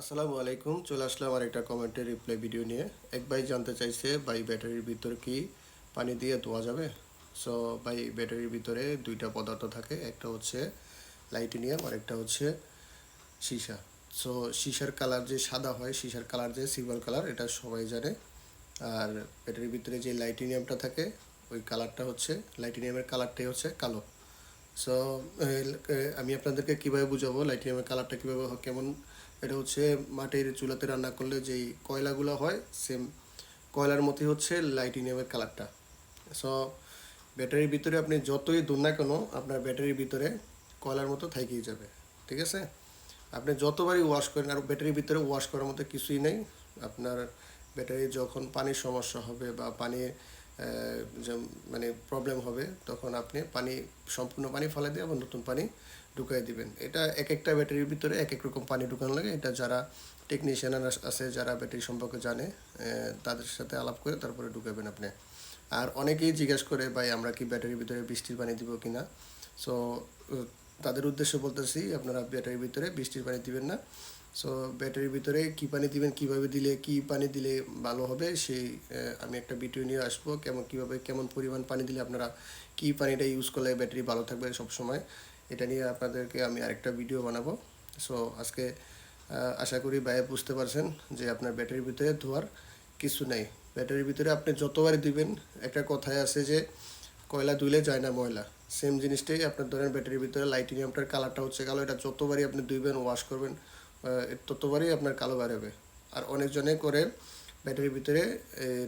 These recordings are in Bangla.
আসসালামু আলাইকুম, চলে আসলাম আর একটা কমেন্টের রিপ্লাই ভিডিও নিয়ে। এক ভাই জানতে চাইছে, ভাই ব্যাটারির ভিতরে কি পানি দিয়ে ধোয়া যাবে? সো ভাই ব্যাটারির ভিতরে দুইটা পদার্থ থাকে, একটা হচ্ছে লাইটিনিয়াম আর একটা হচ্ছে সীসা। সো সীসার কালার যে সাদা হয়, সীসার কালার যে সিলভার কালার এটা সবাই জানে। আর ব্যাটারির ভিতরে যে লাইটিনিয়ামটা থাকে, ওই কালারটা হচ্ছে লাইটিনিয়ামের কালারটাই হচ্ছে কালো। সো আমি আপনাদেরকে কীভাবে বুঝাবো লাইটিনিয়ামের কালারটা কীভাবে কেমন? এটা হচ্ছে মাটির চুলাতে রান্না করলে যেই কয়লাগুলো হয় সেম কয়লার মতোই হচ্ছে লাইটিনিয়ামের কালারটা সো ব্যাটারির ভিতরে আপনি যতই দূর না কেন আপনার ব্যাটারির ভিতরে কয়লার মতো থাকেই যাবে ঠিক আছে? আপনি যতবারই ওয়াশ করেন আর ব্যাটারির ভিতরে ওয়াশ করার মতো কিছুই নেই। আপনার ব্যাটারি যখন পানির সমস্যা হবে বা পানি আহ, যে- মানে প্রবলেম হবে, তখন আপনি পানি, সম্পূর্ণ পানি ফেলে দিয়ে আবার নতুন পানি ঢুকাই দিবেন। এটা এক একটা ব্যাটারির ভিতরে এক এক রকম পানি ঢুকানো লাগে। এটা যারা টেকনিশিয়ান আছে, যারা ব্যাটারি সম্পর্কে জানে তাদের সাথে আলাপ করে তারপরে ঢুকাবেন আপনি। আর অনেকেই জিজ্ঞেস করে, ভাই, আমরা কি ব্যাটারির ভিতরে বৃষ্টির পানি দিব কি না সো তাদের উদ্দেশ্যে বলতেছি, আপনারা ব্যাটারির ভিতরে বৃষ্টির পানি দিবেন না। সো ব্যাটারির ভিতরে কি পানি দিবেন, কীভাবে দিলে, কি পানি দিলে ভালো হবে, সেই আমি একটা ভিডিও নিয়ে আসব। কেমন, কীভাবে, কেমন পরিমাণ পানি দিলে আপনারা কি পানিটা ইউজ করলে ব্যাটারি ভালো থাকবে সব সময় এটা নিয়ে আপনাদেরকে আমি আরেকটা ভিডিও বানাবো। সো আজকে আশা করি ভাই বুঝতে পারছেন যে আপনার ব্যাটারির ভিতরে ধোয়ার কিছু নেই। ব্যাটারির ভিতরে আপনি যতবারই দিবেন, একটা কথায় আছে যে, কয়লা ধুলে যায় না ময়লা। সেম জিনিসটাই আপনার ধরেন ব্যাটারির ভিতরে লাইটিনিয়ামটার কালারটা হচ্ছে কালো, এটা যতবারই আপনি ধুইবেন ওয়াশ করবেন ততবারই আপনার কালো বেরোবে। আর অনেকজনে করে ব্যাটারির ভিতরে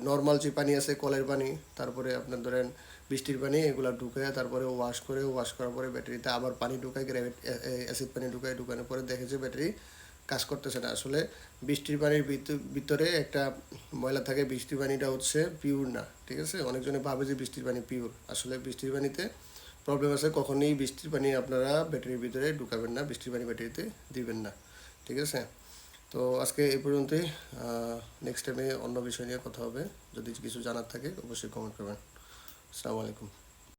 নর্মাল যে পানি আছে, কলের পানি, তারপরে আপনার ধরেন বৃষ্টির পানি, এগুলো ঢুকায় তারপরে ওয়াশ করে ওয়াশ করার পরে ব্যাটারিতে আবার পানি ঢুকায় গ্র্যাভিট অ্যাসিড পানি ঢুকায়, ঢুকানোর পরে দেখে যে ব্যাটারি কাজ করতেছে না। আসলে বৃষ্টির পানির ভিত- ভিতরে একটা ময়লা থাকে, বৃষ্টির পানিটা হচ্ছে পিওর না, ঠিক আছে? অনেকজনে ভাবে যে বৃষ্টির পানি পিওর আসলে বৃষ্টির পানিতে প্রবলেম আছে, কখনই বৃষ্টির পানি আপনারা ব্যাটারির ভিতরে ঢুকাবেন না, বৃষ্টির পানি ব্যাটারিতে দিবেন না। ঠিক আছে? তো আজকে এই পর্যন্তই। নেক্সট টাইমে অন্য বিষয় নিয়ে কথা হবে। যদি কিছু জানার থাকে, অবশ্যই কমেন্ট করবেন। আসসালামু আলাইকুম।